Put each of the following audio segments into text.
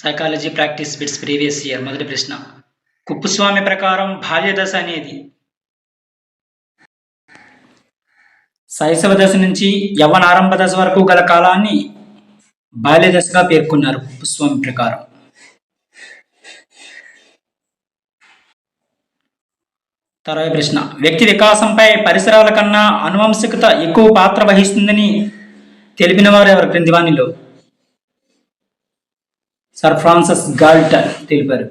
Psychology practice bits previous year మొదటి ప్రశ్న. కుప్పుస్వామి ప్రకారం బాల్య దశ అనేది శైశవ దశ నుంచి యవన ఆరంభ దశ వరకు గల కాలాన్ని బాల్య దశగా పేర్కొన్నారు కుప్పుస్వామి ప్రకారం. తర్వాత ప్రశ్న. వ్యక్తి వికాసంపై పరిసరాల కన్నా అనువంశికత ఎక్కువ పాత్ర వహిస్తుందని తెలిపిన వారు ఎవరు? క్రింది వాణిలో. సర్ ఫ్రాన్సిస్ గాల్టన్ తెలిపారు.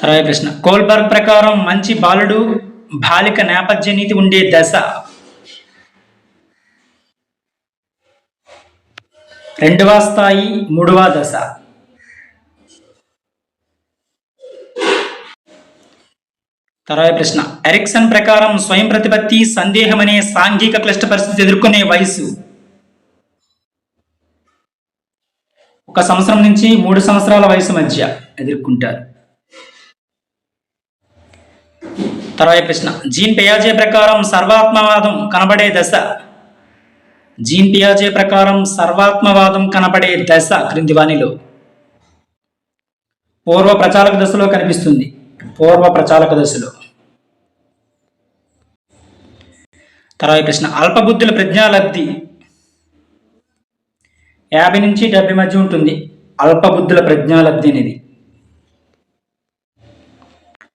తర్వాత ప్రశ్న. కోల్బర్గ్ ప్రకారం మంచి బాలుడు బాలిక నేపథ్య నీతి ఉండే దశ. రెండవ స్థాయి మూడవ దశ. తర్వాత ప్రశ్న. ఎరిక్సన్ ప్రకారం స్వయం ప్రతిపత్తి సందేహం అనే సాంఘిక క్లిష్ట పరిస్థితి ఎదుర్కొనే వయసు ఒక సంవత్సరం నుంచి మూడు సంవత్సరాల వయసు మధ్య ఎదుర్కొంటారు. తర్వాత ప్రశ్న. జీన్ పియాజే ప్రకారం సర్వాత్మవాదం కనబడే దశ. జీన్ పియాజే ప్రకారం సర్వాత్మవాదం కనబడే దశ క్రింది వాణిలో. పూర్వ ప్రచారక దశలో కనిపిస్తుంది. పూర్వ ప్రచారక దశలో. తర్వాత ప్రశ్న అల్పబుద్ధుల ప్రజ్ఞాలబ్ధి. యాభై నుంచి డెబ్బై మధ్య ఉంటుంది. అల్పబుద్ధుల ప్రజ్ఞాలబ్ధి అనేది.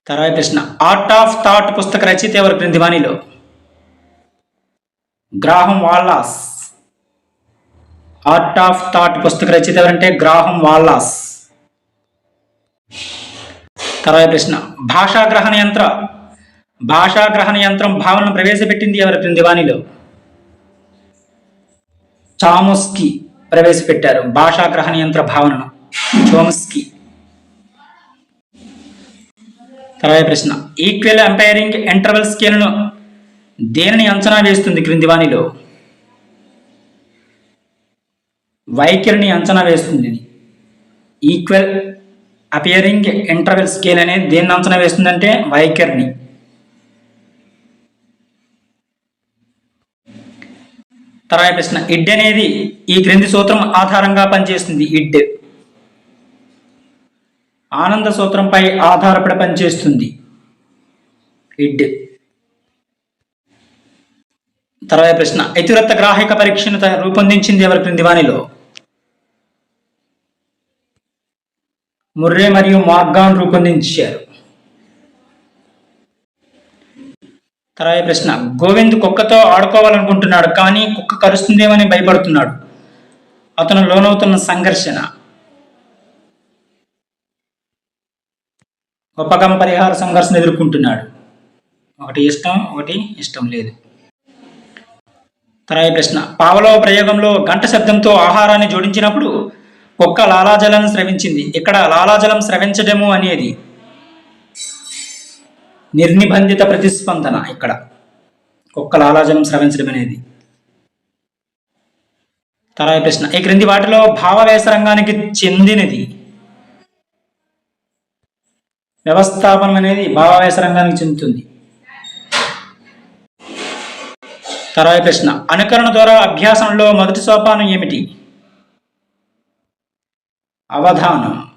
తర్వాత ప్రశ్న ఆర్ట్ ఆఫ్ థాట్ పుస్తక రచయిత ఎవరు? క్రింది వాణిలో. Graham Wallas. Art of thought పుస్తక రచయిత ఎవరంటే గ్రాహం వాల్లాస్. తర్వాత ప్రశ్న భాషా గ్రహణ యంత్ర. భాషాగ్రహణ యంత్రం భావనను ప్రవేశపెట్టింది ఎవరు? క్రింది చామోస్కి ప్రవేశపెట్టారు. భాషాగ్రహణ యంత్ర భావనను. చోమస్కి. తర్వాత ప్రశ్న. ఈక్వల్ ఎంపైరింగ్ ఇంటర్వెల్ స్కేల్ను దేనిని అంచనా వేస్తుంది క్రిందివాణిలో వైఖరిని అంచనా వేస్తుంది. ఈక్వల్ అపియరింగ్ ఇంటర్వెల్ స్కేల్ అనేది దేన్ని అంచనా వేస్తుందంటే వైఖరిని. తర్వాత ప్రశ్న. ఇడ్ అనేది ఈ క్రింది సూత్రం ఆధారంగా పనిచేస్తుంది. ఇడ్. ఆనంద సూత్రంపై ఆధారపడి పనిచేస్తుంది. ఇడ్. తర్వాత ప్రశ్న. ఇతివృత్త గ్రాహిక పరీక్షను రూపొందించింది ఎవరి క్రింది వాణిలో? ముర్రే మరియు మార్గాన్ రూపొందించారు. తర్వాత ప్రశ్న. గోవింద్ కుక్కతో ఆడుకోవాలనుకుంటున్నాడు కానీ కుక్క కరుస్తుందేమని భయపడుతున్నాడు. అతను లోనవుతున్న సంఘర్షణ. ఉపగమ పరిహార సంఘర్షణ ఎదుర్కొంటున్నాడు. ఒకటి ఇష్టం ఒకటి ఇష్టం లేదు. తర్వాత ప్రశ్న. పావలో ప్రయోగంలో గంట శబ్దంతో ఆహారాన్ని జోడించినప్పుడు కుక్క లాలాజలం స్రవించింది. ఇక్కడ లాలాజలం స్రవించడము అనేది నిర్నిబంధిత ప్రతిస్పందన ఇక్కడ. కుక్క లాలాజలం స్రవించడం అనేది. తర్వాత ప్రశ్న. ఈ క్రింది వాటిలో భావవేశ రంగానికి చెందినది. వ్యవస్థాపనం అనేది భావవేశ రంగానికి చెందుతుంది. తర్వాత ప్రశ్న. అనుకరణ ద్వారా అభ్యాసంలో మొదటి సోపానం ఏమిటి? అవధానం.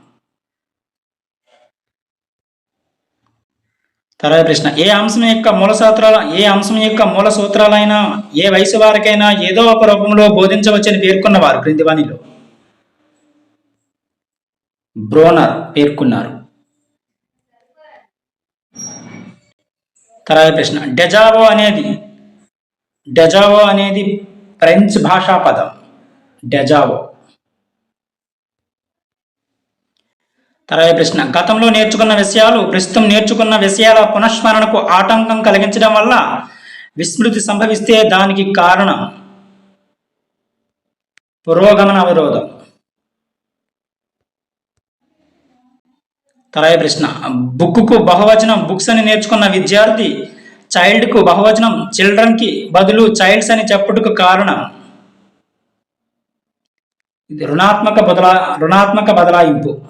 తర్వాత ప్రశ్న ఏ అంశం యొక్క మూల సూత్రాల ఏ అంశం యొక్క మూల సూత్రాలైనా ఏ వయసు వారికైనా ఏదో ఒక రూపంలో బోధించవచ్చని పేర్కొన్నవారు క్రింది వాణిలో బ్రోనర్ పేర్కొన్నారు. తర్వాత ప్రశ్న డెజావో అనేది డెజావో అనేది ఫ్రెంచ్ భాషా పదం. డెజావో. తర్వాత ప్రశ్న. గతంలో నేర్చుకున్న విషయాలు ప్రస్తుతం నేర్చుకున్న విషయాల పునఃస్మరణకు ఆటంకం కలిగించడం వల్ల విస్మృతి సంభవిస్తే దానికి కారణం పురోగమన అవరోధం. తర్వాత ప్రశ్న. బుక్కు బహువచనం బుక్స్ అని నేర్చుకున్న విద్యార్థి చైల్డ్కు బహువచనం చిల్డ్రన్కి బదులు చైల్డ్స్ అని చెప్పుటకు కారణం. ఇది రుణాత్మక బదలా రుణాత్మక బదలాయింపు.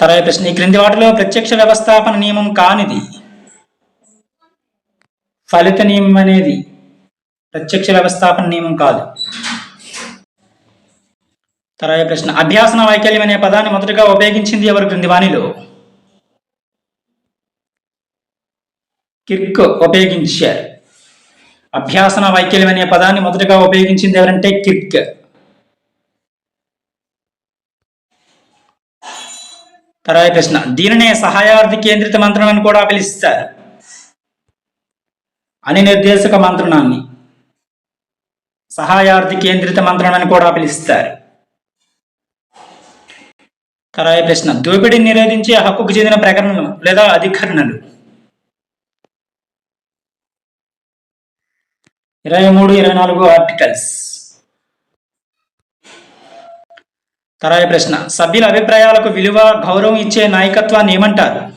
తర్వాత ప్రశ్న ఈ క్రింది వాటిలో ప్రత్యక్ష వ్యవస్థాపన నియమం కానిది? ఫలిత నియమం అనేది ప్రత్యక్ష వ్యవస్థాపన నియమం కాదు. తర్వాత ప్రశ్న అభ్యాసన వైకల్యం అనే పదాన్ని మొదటగా ఉపయోగించింది ఎవరు క్రింది వాణిలో కిర్క్ ఉపయోగించారు. అభ్యాసన వైకల్యం అనే పదాన్ని మొదటగా ఉపయోగించింది ఎవరంటే కిర్క్. తర్వాత ప్రశ్న దీనినే సహాయార్థి కేంద్రిత మంత్రం అని కూడా పిలుస్తారు. అని నిర్దేశక మంత్రణాన్ని సహాయార్థి కేంద్రిత మంత్రం అని కూడా పిలుస్తారు. తర్వాత ప్రశ్న దోపిడీని నిరోధించే హక్కుకు చెందిన ప్రకరణలు లేదా అధికరణలు. ఇరవై మూడు ఇరవై నాలుగు ఆర్టికల్స్. తర్వాత ప్రశ్న. సభ్యుల అభిప్రాయాలకు విలువ గౌరవం ఇచ్చే నాయకత్వాన్ని ఏమంటారు?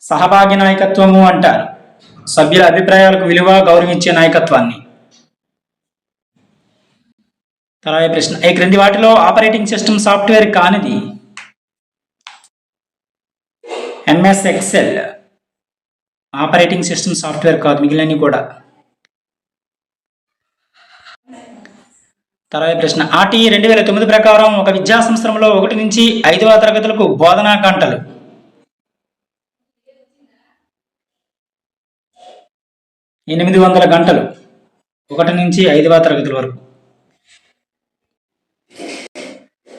సహభాగి నాయకత్వము అంటారు. సభ్యుల అభిప్రాయాలకు విలువ గౌరవం ఇచ్చే నాయకత్వాన్ని. తర్వాత ప్రశ్న. ఈ క్రింది వాటిలో ఆపరేటింగ్ సిస్టమ్ సాఫ్ట్వేర్ కానిది? MS Excel operating system software కాదు మిగిలినవి కూడా. తర్వాత ప్రశ్న. ఆర్టీ రెండు వేల తొమ్మిది ప్రకారం ఒక విద్యా సంవత్సరంలో ఒకటి నుంచి ఐదవ తరగతులకు బోధనా గంటలు. ఎనిమిది వందల గంటలు. ఒకటి నుంచి ఐదవ తరగతుల వరకు.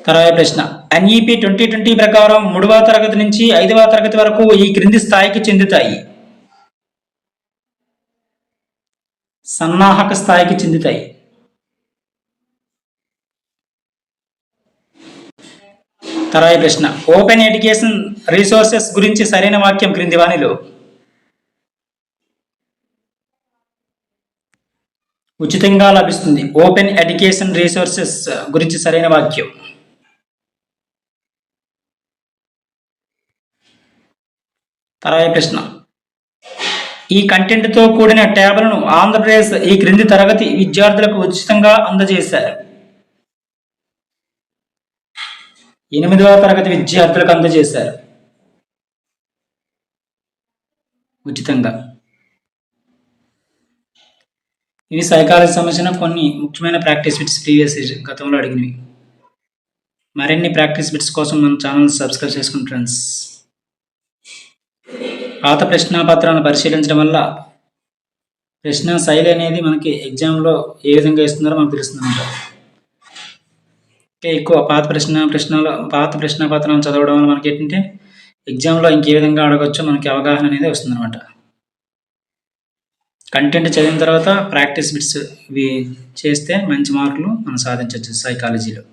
తర్వాత ప్రశ్న. ఎన్ఈపి ట్వంటీ ట్వంటీ ప్రకారం మూడవ తరగతి నుంచి ఐదవ తరగతి వరకు ఈ క్రింది స్థాయికి చెందుతాయి. సన్నాహక స్థాయికి చెందుతాయి. తర్వాత ప్రశ్న. ఓపెన్ ఎడ్యుకేషన్ రీసోర్సెస్ గురించి సరైన వాక్యం క్రింది వాణిలో. ఉచితంగా లభిస్తుంది. ఓపెన్ ఎడ్యుకేషన్ రీసోర్సెస్ గురించి సరైన వాక్యం. తర్వాత ప్రశ్న. ఈ కంటెంట్తో కూడిన ట్యాబ్లను ఆంధ్రప్రదేశ్ ఈ క్రింది తరగతి విద్యార్థులకు ఉచితంగా అందజేశారు. ఎనిమిదవ తరగతి విద్యార్థులకు అందజేశారు. ఉచితంగా. ఇవి సైకాలజీ సంబంధించిన కొన్ని ముఖ్యమైన ప్రాక్టీస్ బిట్స్ ప్రీవియస్ గతంలో అడిగినవి. మరిన్ని ప్రాక్టీస్ బిట్స్ కోసం మన ఛానల్ సబ్స్క్రైబ్ చేసుకుని ఫ్రెండ్స్. పాత ప్రశ్నాపత్రాలను పరిశీలించడం వల్ల ప్రశ్న శైలి అనేది మనకి ఎగ్జామ్లో ఏ విధంగా ఇస్తున్నారో మనకు తెలుస్తుంది ఎక్కువ పాత ప్రశ్న ప్రశ్నలు పాత ప్రశ్న పత్రాలను చదవడం వల్ల మనకి ఏంటంటే ఎగ్జామ్లో ఇంకే విధంగా అడగచ్చో మనకి అవగాహన అనేది వస్తుంది అనమాట కంటెంట్ చదివిన తర్వాత ప్రాక్టీస్ బిట్స్ ఇవి చేస్తే మంచి మార్కులు మనం సాధించవచ్చు సైకాలజీలో